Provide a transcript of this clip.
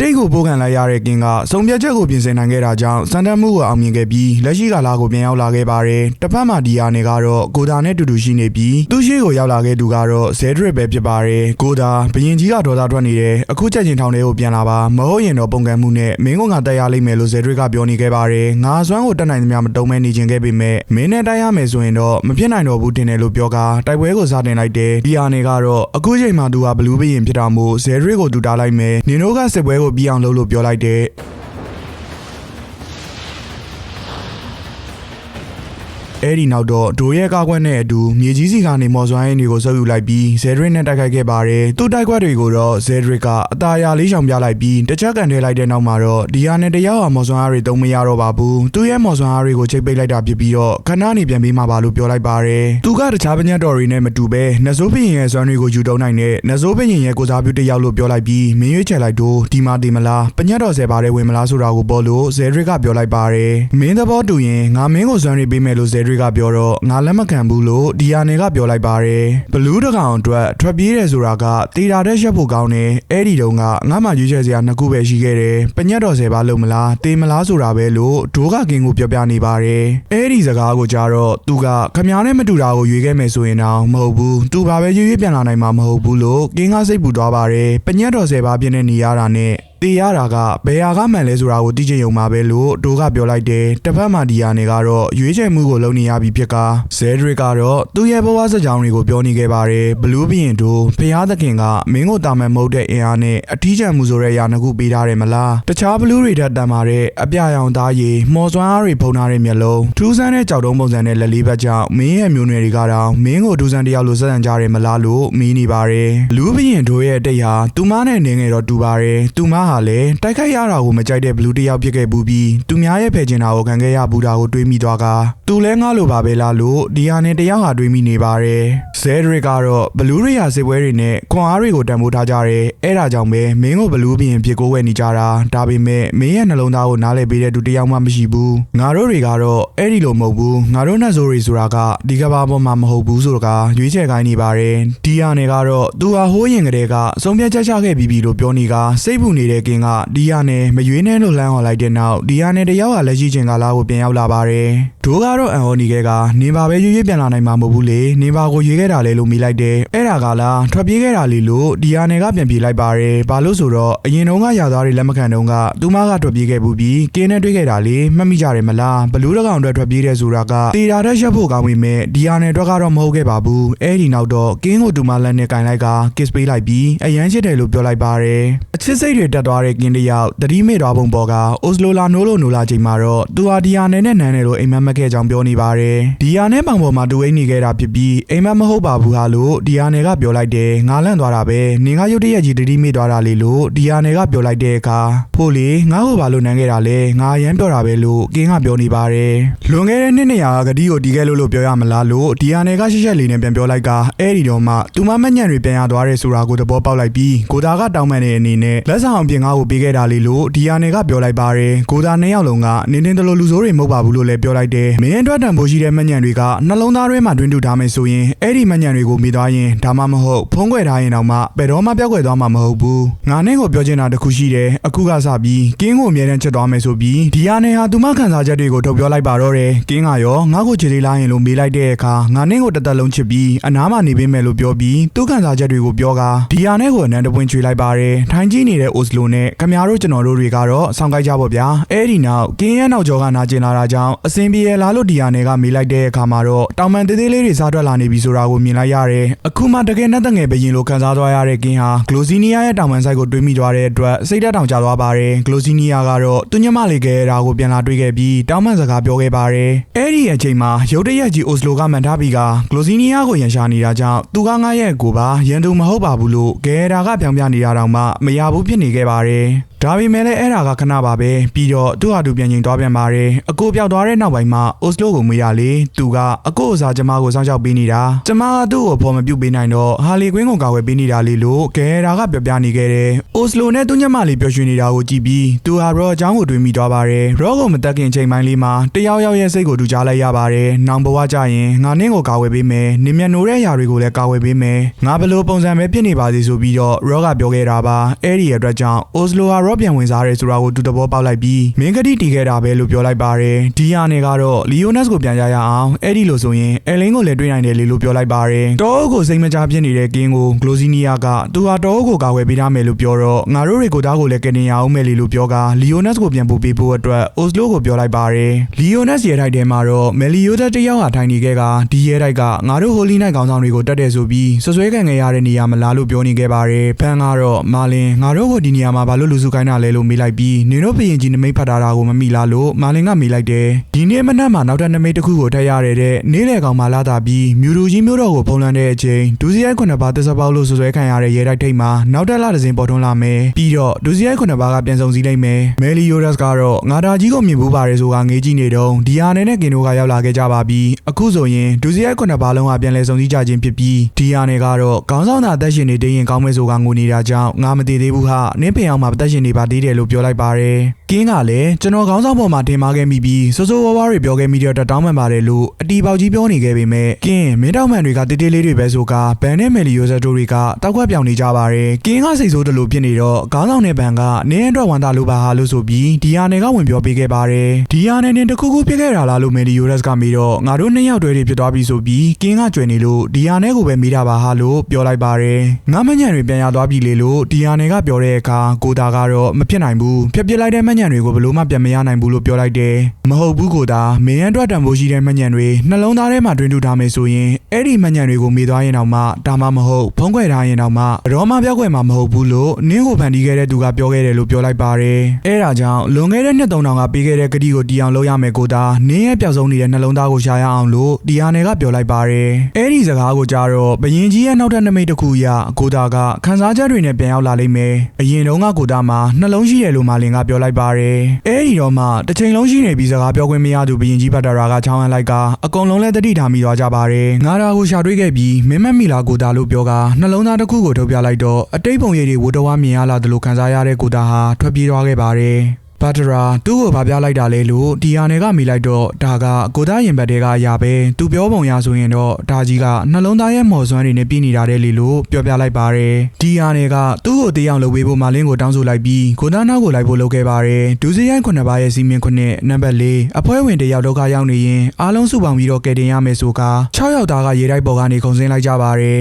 တိတ်ကိုပိုးကန်လိုက်ရတဲ့ကင်းကစုံပြတ်ချက်ကိုပြင်ဆင်နိုင်ခဲ့တာကြောင့်စံတမ်းမှုကိုအောင်မြင်ခဲ့ပြီးလက်ရှိကာလကိုပြန်ရောက်လာခဲ့ပါတယ်တစ်ဖက်မှာဒီယာနေကတော့ဂိုဒါနဲ့တူတူရှိနေပြီးသူ့ရှိကိုရောက်လာခဲ့သူကတော့ဇဲဒရစ်ပဲဖြစ်ပါတယ်ဂိုဒါဘရင်ကြီးကဒေါသထွက်နေတယ်အခုချက်ချင်းထောင်ထဲကိုပြန်လာပါမဟုတ်ရင်တော့ပုံကံမှုနဲ့မင်းကငါတက်ရလိမ့်မယ်လို့ဇဲဒရစ်ကပြောနေခဲ့ပါတယ်ငါစွမ်းကိုတက်နိုင်သမျှမတုံးမဲနေခြင်းခဲ့ပေမဲ့မင်းနဲ့တိုက်ရမယ်ဆိုရင်တော့မဖြစ်နိုင်တော့ဘူးတင်တယ်လို့ပြောကာတိုက်ပွဲကိုစတင်လိုက်တယ်ဒီယာနေကတော့အခုချိန်မှာသူကဘလူးဘရင်ဖြစ်တာမို့ဇဲဒရစ်ကိုတူတာလိုက်မယ်နင်တို့ကစစ်ပွဲကိုပြီးအောင်လုပ်လို့ပြောလိုက်တ အဲ့ဒီနောက်တော့ဒိုရဲ့ကားကွက်နဲ့အတူမြေကြီးစီကနေမော်စွိုင်းတွေကိုဆုပ်ယူလိုက်ပြီးဇယ်ဒရစ်နဲ့တိုက်ခိုက်ခဲ့ပါတယ်သူ့တိုက်ခွက်တွေကိုတော့ဇယ်ဒရစ်ကအตาရလေးရှောင်ပြလိုက်ပြီးတချက်ကန်ထဲလိုက်တဲ့နောက်မှာတော့ဒီယာနဲ့တယောက်ဟာမော်စွိုင်းအားတွေတုံးမရတော့ပါဘူးသူ့ရဲ့မော်စွိုင်းအားတွေကိုချိတ်ပိတ်လိုက်တာဖြစ်ပြီးတော့ခဏနေပြန်ပြီးမှပါလို့ပြောလိုက်ပါတယ်သူကတခြားပညတ်တော်တွေနဲ့မတူပဲနဇိုးဘရင်ရဲ့စွမ်းတွေကိုယူတုံးနိုင်တဲ့နဇိုးဘရင်ရဲ့ကိုစားပြုတစ်ယောက်လို့ပြောလိုက်ပြီးမင်းရွေးချယ်လိုက်တော့ဒီမာဒီမလားပညတ်တော်ဆယ်ပါတယ်ဝင်မလားဆိုတာကိုပေါ်လို့ဇယ်ဒရစ်ကပြောလိုက်ပါတယ်မင်းသဘောတူရင်ငါမင်းကိုစွမ်းတွေပေးမယ်လို့ဇယ်ဒရစ်ကပြောတော့ငါလက်မခံဘူးလို့ဒီယာနယ်ကပြောလိုက်ပါတယ်ဘလူးတကောင်အတွက်ထွက်ပြေးတယ်ဆိုတာကတေတာတဲ့ရက်ဖို့ကောင်းတယ်အဲ့ဒီတုန်းကငါမှရွေးချယ်စရာနှစ်ခုပဲရှိခဲ့တယ်ပညတ်တော်ဆယ်ပါလို့မလားတေးမလားဆိုတာပဲလို့ဒိုးကကင်းကိုပြောပြနေပါတယ်အဲ့ဒီစကားကိုကြားတော့သူကခမားနဲ့မတူတာကိုရွေးခဲ့မယ်ဆိုရင်တော့မဟုတ်ဘူးသူဘာပဲရွေးရွေးပြန်လာနိုင်မှာမဟုတ်ဘူးလို့ကင်းကစိတ်ပူသွားပါတယ်ပညတ်တော်ဆယ်ပါပြင်းနေနေရတာနဲ့ တေးရတာကဘယ်ဟာကမှန်လဲဆိုတာကိုသိချင်ုံမှာပဲလို့ဒိုးကပြောလိုက်တယ်တစ်ဖက်မှာဒီယာနေကတော့ရွေးချယ်မှုကိုလုပ်နေရပြီဖြစ်ကာဇဲဒရစ်ကတော့သူ့ရဲ့ဘဝစကြောင်းတွေကိုပြောနေခဲ့ပါတယ်ဘလူးဘရင်တို့ဖျားသခင်ကမင်းကိုတာမန်မဟုတ်တဲ့အင်အားနဲ့အထီးကျန်မှုဆိုတဲ့အရာနှစ်ခုပေးထားတယ်မလားတခြားဘလူးတွေထက်တန်ပါတဲ့အပြရောင်သားရည်မော်စွမ်းအားတွေဖုံထားတဲ့မျက်လုံးထူးဆန်းတဲ့ကြောက်တုံးပုံစံနဲ့လက်လေးဘက်ကြောင့်မင်းရဲ့မျိုးနွယ်တွေကတော့မင်းကိုထူးဆန်းတယောက်လိုစက်ဆန်ကြတယ်မလားလို့မီးနေပါတယ်လူးဘရင်တို့ရဲ့တိတ်ဟာသူမနဲ့နေငယ်တော့တူပါတယ်သူမဟာလည်းတိုက်ခိုက်ရတာကိုမကြိုက်တဲ့ဘလူးတယောက်ဖြစ်ခဲ့ဘူးပြီးသူများရဲ့ဖယ်ကျင်တာကိုခံခဲ့ရဘူးတာကိုတွေးမိသွားကသူလဲငါလိုပါပဲလားလို့ဒီဟာနဲ့တယောက်ဟာတွေးမိနေပါတယ်ဇဲဒရစ်ကတော့ဘလူးတွေဟာစစ်ပွဲတွေနဲ့ခွန်အားတွေကိုတန်ဖိုးထားကြတယ်အဲ့ဒါကြောင့်ပဲမင်းကိုဘလူးဘရင်ဖြစ်ကိုဝဲနေကြတာဒါပေမဲ့မင်းရဲ့နှလုံးသားကိုနားလည်ပေးတဲ့သူတယောက်မှမရှိဘူးငါတို့တွေကတော့အဲ့ဒီလိုမဟုတ်ဘူးငါတို့နှက်ဆိုးတွေဆိုတာကဒီကဘာပေါ်မှာမဟုတ်ဘူးဆိုတော့ကရွေးချယ်ခိုင်းနေပါတယ်ဒီဟာနဲ့ကတော့သူဟာဟိုးရင်ကလေးကအဆုံးဖြတ်ချက်ချခဲ့ပြီးပြီလို့ပြောနေကစိတ်ပူနေတဲ့ကင်းကဒီဟာနဲ့မရွေးနဲ့လို့လှမ်းဟော်လိုက်တဲ့နောက်ဒီဟာနဲ့တယောက်ဟာလက်ရှိချင်းကလာကိုပြန်ရောက်လာပါတယ်ဒိုးကတော့အန်ဟော်နီကဲကနေပါပဲရွေးရွေးပြန်လာနိုင်မှာမဟုတ်ဘူးလေနေပါကိုရွေးခဲ့တာလေလို့မိလိုက်တယ်အဲ့ဒါကလားထွက်ပြေးခဲ့တာလေလို့ဒီဟာနဲ့ကပြန်ပြေးလိုက်ပါတယ်ဘာလို့ဆိုတော့အရင်တုန်းကရာသားတွေလက်မခံတုန်းကသူမကထွက်ပြေးခဲ့ဘူးပြီးကင်းနဲ့တွေ့ခဲ့တာလေမှတ်မိကြတယ်မလားဘလူးတကောင်အတွက်ထွက်ပြေးတဲ့ဆိုတာကတေတာတဲ့ရက်ဖို့ကောင်းပေမဲ့ဒီဟာနဲ့အတွက်ကတော့မဟုတ်ခဲ့ပါဘူးအဲ့ဒီနောက်တော့ကင်းကိုတူမလက်နဲ့ကင်လိုက်က kiss ပေးလိုက်ပြီးအရန်ချစ်တယ်လို့ပြောလိုက်ပါတယ်အချစ်စိတ်တွေတက်သွားတဲ့ကင်းတယောက်တတိမေ့သွားပုံပေါ်ကအိုစလိုလာနိုးလို့နိုးလာချိန်မှာတော့သူဟာဒီဟာနဲ့နဲ့နန်းတယ်လို့အိမ်မက်မက်ခဲ့ကြောင်းပြောနေပါတယ်ဒီဟာနဲ့ပောင်ပေါ်မှာတူအိမ်နေခဲ့တာဖြစ်ပြီးအိမ်မက်မဟုတ်ပါဘူးဟာလို့ဒီဟာနဲ့ကပြောလိုက်တယ်ငါလန့်သွားတာပဲနင်ကရုတ်တရက်ကြီးတတိမေ့သွားတာလေလို့ဒီဟာနဲ့ကပြောလိုက်တဲ့အခါဖို့လေငါ့ကိုဘာလို့နန်းခဲ့တာလဲငါအရန်ပြောတာပဲလို့ကင်းကပြောနေပါတယ်လွန်ခဲ့တဲ့နှစ်200ကဂတိကိုတီးခဲ့လို့လို့ပြောရမလားလို့ဒီဟာနဲ့ကရှက်ရှက်လေးနဲ့ပြန်ပြောလိုက်ကအဲ့ဒီတော့မှသူမမညံ့တွေပြန်ရသွားတယ်ဆိုတာကိုသဘောပေါက်လိုက်ပြီးကိုသားကတောင်းပန်တဲ့အနေနဲ့လက်ဆောင်အပြင်ကားကိုပေးခဲ့တာလေလို့ဒီဟာနဲ့ကပြောလိုက်ပါတယ်ကိုသားနှစ်ယောက်လုံးကနင်းတင်းတလို့လူဆိုးတွေမဟုတ်ပါဘူးလို့လည်းပြောလိုက်တယ်မင်းအတွက်တန်ဖိုးရှိတဲ့မညံ့တွေကနှလုံးသားထဲမှာတွင်းတူထားမယ်ဆိုရင်အဲ့ဒီမညံ့တွေကိုမိသွားရင်ဒါမှမဟုတ်ဖုံးကွယ်ထားရင်တော့မှဘယ်တော့မှပြောက်ကွယ်သွားမှာမဟုတ်ဘူးငါနဲ့ကိုပြောချင်တာတစ်ခုရှိတယ်အခုကစပြီးကင်းကိုအမြဲတမ်းချက်သွားမယ်ဆိုပြီးဒီဟာနဲ့ဟာသူမခံစားချက်တွေကိုထုတ်ပြောလိုက်ပါတော့တယ်ကင်းကရောငါ့ကိုချေလေးလာရင်လို့မေးလိုက်တဲ့အခါငါနဲ့ကိုတစ်သက်လုံးချစ်ပြီးအနားမှာနေပေးမယ်လို့ပြောပြီးသူ့ခံစားချက်တွေကိုပြောကာဒီဟာနဲ့ကိုအနန္တပွင့်ချွေလိုက်ပါတယ်ထိုင်းကြီးနေတဲ့အိုစလိုနဲ့ခမများတို့ကျွန်တော်တို့တွေကတော့ဆောင်းကိုက်ကြပါဗျာအဲ့ဒီနောက်ကင်းရဲ့နောက်ကျောကနာကျင်လာတာကြောင့်အစင်ပြေလားလို့ဒီဟာနဲ့ကမေးလိုက်တဲ့အခါမှာတော့တောင်ပန်သေးသေးလေးတွေစားထွက်လာနေပြီဆိုတာကိုမြင်လိုက်ရတယ်အခုမှတကယ်နဲ့တငယ်ဘရင်လိုခံစားသွားရတဲ့ကင်းဟာဂလိုစီနီယာရဲ့တောင်ပန်ဆိုင်ကိုတွေးမိသွားတဲ့အတွက်စိတ်ဓာတ်တောင်ကျသွားပါတယ်ဂလိုစီနီယာကတော့သူညမလေးကတာကိုပြန်လာတွေ့ခဲ့ပြီးတောင်းပန်စကားပြောခဲ့ပါတယ်အဲ့ဒီအချိန်မှာရုတ်တရက်ကြီးအိုစလိုကမန်ထားပြီးကဂလိုစီနီယာကိုရန်ရှာနေတာကြောင့်သူကငါရဲ့ကိုပါရန်သူမဟုတ်ပါဘူးလို့ဂဲတာကပြောင်ပြနေတာတောင်မှမရဘူးဖြစ်နေခဲ့ပါတယ် ဒါပေမဲ့လည်းအဲ့ဒါကခဏပါပဲပြီးတော့သူ့ဟာသူပြန်ချိန်သွားပြန်ပါတယ်အကိုပြောက်သွားတဲ့နောက်ပိုင်းမှာအိုစလိုကိုမေးရလေသူကအကိုအစားကျမကိုစောင့်ရှောက်ပေးနေတာကျမကသူ့ကိုဖော်မပြုတ်ပေးနိုင်တော့ဟာလီကွင်းကိုကာဝယ်ပေးနေတာလေလို့ဂဲတာကပြောပြနေခဲ့တယ်အိုစလိုနဲ့သူညမလေးပြောရွှင်နေတာကိုကြည့်ပြီးသူဟာရော့အကြောင်းကိုတွေးမိသွားပါတယ်ရော့ကိုမတက်ခင်ချိန်ပိုင်းလေးမှာတယောက်ယောက်ရဲ့စိတ်ကိုတူကြားလိုက်ရပါတယ်နောင်ဘဝကြရင်ငါနင့်ကိုကာဝယ်ပေးမယ်နင်မြတ်နိုးတဲ့ຢာတွေကိုလည်းကာဝယ်ပေးမယ်ငါဘယ်လိုပုံစံပဲဖြစ်နေပါစေဆိုပြီးတော့ရော့ကပြောခဲ့တာပါအဲ့ဒီအတွက်ကြောင့်အိုစလိုဟာရော့တော့ပြန်ဝင်စားရဲဆိုတာကိုသူသဘောပေါက်လိုက်ပြီးမင်းကတိတီခဲ့တာပဲလို့ပြောလိုက်ပါတယ်ဒီဟာနဲ့ကတော့လီယိုနက်စ်ကိုပြန်ကြရအောင်အဲ့ဒီလိုဆိုရင်အဲလင်းကိုလည်းတွေ့နိုင်တယ်လေလို့ပြောလိုက်ပါတယ်တောအုပ်ကိုစိတ်မချဖြစ်နေတဲ့ကင်းကိုဂလိုစီနီယာကသူဟာတောအုပ်ကိုကာဝယ်ပေးထားမယ်လို့ပြောတော့ငါတို့တွေကိုသားကိုလည်းကနေရအောင်မယ်လေလို့ပြောကလီယိုနက်စ်ကိုပြန်ပို့ပေးဖို့အတွက်အိုစလိုကိုပြောလိုက်ပါတယ်လီယိုနက်စ်ရဲ့ထိုက်ထဲမှာတော့မယ်လီယိုသက်တစ်ယောက်ဟာထိုင်နေခဲ့ကဒီရဲ့ထိုက်ကငါတို့ဟိုလီနိုင်ခေါင်းဆောင်တွေကိုတက်တယ်ဆိုပြီးဆွဆွဲခံခဲ့ရတဲ့နေရာမလားလို့ပြောနေခဲ့ပါတယ်ဖန်ကတော့မာလင်ငါတို့ကိုဒီနေရာမှာဘာလို့လူစုခိုင်းတာလဲလို့မေးလိုက်ပြီးနင်တို့ဘရင်ကြီးနမိတ်ဖတ်ထားတာကိုမမိလားလို့မာလင်ကမေးလိုက်တယ်ဒီနေ့မနက်မှာနောက်ထပ်နမိတ်တစ်ခုကိုထပ်ရရတဲ့နေ့လေကောင်မှလာတာပြီးမြူလူကြီးမျိုးတော်ကိုဖုံးလွှမ်းတဲ့အချိန်ဒူစီရိုက်ခုနှစ်ပါးသစ္စာပေါက်လို့ဆွဆွဲခံရတဲ့ရဲတိုက်ထိတ်မှာနောက်ထပ်လာတစ်စင်ပေါ်ထွန်းလာမယ်ပြီးတော့ဒူစီရိုက်ခုနှစ်ပါးကပြန်ဆောင်စည်းလိုက်မယ်မယ်လီယိုဒတ်ကတော့ငါဒါကြီးကိုမြင်ဘူးပါတယ်ဆိုတာငေးကြည့်နေတော့ဒီဟာနဲ့နဲ့ကင်တို့ကရောက်လာခဲ့ကြပါပြီအခုဆိုရင်ဒူစီရိုက်ခုနှစ်ပါးလုံးကပြန်လဲဆောင်စည်းကြခြင်းဖြစ်ပြီးဒီဟာနဲ့ကတော့ခေါင်းဆောင်သာအသက်ရှင်နေတည်ရင်ကောင်းမယ်ဆိုတာငိုနေတာကြောင့်ငါမတည်သေးဘူးဟာနင်းပင်အောင်မှာအသက်ရှင်နေပါသေးတယ်လို့ပြောလိုက်ပါတယ်ကင်းကလည်းကျွန်တော်ခေါင်းဆောင်ပေါ်မှာတင်မာခဲ့မိပြီးစိုးစိုးဝါးဝါးတွေပြောခဲ့မိတော့တောင်းပန်ပါတယ်လို့အတီပေါက်ကြီးပြောနေခဲ့ပေမဲ့ကင်းမင်းတောက်မှန်တွေကတေးတေးလေးတွေပဲဆိုကဘန်နဲ့မယ်လီယိုဇက်တို့တွေကတောက်ခွက်ပြောင်နေကြပါတယ်ကင်းကစိတ်ဆိုးတယ်လို့ဖြစ်နေတော့ခေါင်းဆောင်တဲ့ဘန်ကနင်းအတွက်ဝန်တာလို့ပါဟာလို့ဆိုပြီးဒီဟာနယ်ကဝင်ပြောပေးခဲ့ပါတယ်ဒီဟာနယ်နဲ့တခုခုဖြစ်ခဲ့တာလားလို့မယ်လီယိုရက်စ်ကမေးတော့ငါတို့နှစ်ယောက်တည်းတွေဖြစ်သွားပြီဆိုပြီးကင်းကကြွယ်နေလို့ဒီဟာနယ်ကိုပဲမေးတာပါဟာလို့ပြောလိုက်ပါတယ်ငါမညံတွေပြန်ရသွားပြီလေလို့ဒီဟာနယ်ကပြောတဲ့အခါကိုတာကတော့မဖြစ်နိုင်ဘူးဖြတ်ပစ်လိုက်တဲ့မညံတွေကိုဘလို့မှပြန်မရနိုင်ဘူးလို့ပြောလိုက်တယ်မဟုတ်ဘူးကိုတာမင်းရန်အတွက်တန်ဖိုးရှိတဲ့မညံတွေနှလုံးသားထဲမှာတွင်ထူထားမယ်ဆိုရင်အဲ့ဒီမညံတွေကိုမေးသွားရင်တော့မှဒါမှမဟုတ်ဖုံးကွယ်ထားရင်တော့မှရောမပြောက်ွယ်မှာမဟုတ်ဘူးလို့နင်းကိုဖန်တီးခဲ့တဲ့သူကပြောခဲ့တယ်လို့ပြောလိုက်ပါတယ်အဲ့ဒါကြောင့်လွန်ခဲ့တဲ့နှစ်3000ကပေးခဲ့တဲ့ဂတိကိုတီအောင်လုပ်ရမယ်ကိုတာနင်းရဲ့ပျောက်ဆုံးနေတဲ့နှလုံးသားကိုရှာရအောင်လို့ဒီဟာနယ်ကပြောလိုက်ပါတယ်အဲ့ဒီစကားကိုကြားတော့ဘယင်ကြီးရဲ့နောက်ထပ်နမိတ်တစ်ခုအရကိုတာကခန်းစားချက်တွေနဲ့ပြန်ရောက်လာလိမ့်မယ်အရင်တုန်းကကိုတာမှာနှလုံးရှိတယ်လို့မာလင်ကပြောလိုက်ပါတယ်အဲ့ဒီတော့မှတစ်ချိန်လုံးရှိနေပြီးစကားပြောခွင့်မရသူဘယင်ကြီးဘတ်တရာကချောင်းဟန်လိုက်ကအကုန်လုံးလဲတတိထားမိသွားကြပါတယ်ငါရာကိုရှာတွေ့ခဲ့ပြီးမင်းမက်မီလာကိုတာလို့ပြောကနှလုံးသားတစ်ခုကိုထုတ်ပြလိုက်တော့အတိတ်ပုံရိပ်တွေဝတဝါမြင်ရလာတယ်လို့ခန်းစားရတဲ့ကိုတာဟာထွက်ပြေးသွားခဲ့ပါတယ် ဘတ်တရာသူ့ကိုဗာပြလိုက်တာလေလို့ဒီယာနယ်ကမိလိုက်တော့ဒါကကိုသားရင်ဘတ်တွေကအရာပဲသူပြောပုံရဆိုရင်တော့ဒါကြီးကနှလုံးသားရဲ့မော်စွမ်းတွေနဲ့ပြည်နေတာတဲ့လေလို့ပြောပြလိုက်ပါတယ်ဒီယာနယ်ကသူ့ကိုတေးအောင်လုပ်ပေးဖို့မလင်းကိုတောင်းဆိုလိုက်ပြီးကိုသားနောက်ကိုလိုက်ဖို့လုပ်ခဲ့ပါတယ်ဒူးစရိုင်းခုနှစ်ပါးရဲ့စီမင်းခုနှစ်နံပါတ်၄အဖွဲဝင်တယောက်ဒုက္ခရောက်နေရင်အားလုံးစုပေါင်းပြီးတော့ကယ်တင်ရမယ်ဆိုက6ယောက်သားကရေတိုက်ပေါ်ကနေခုန်ဆင်းလိုက်ကြပါတယ်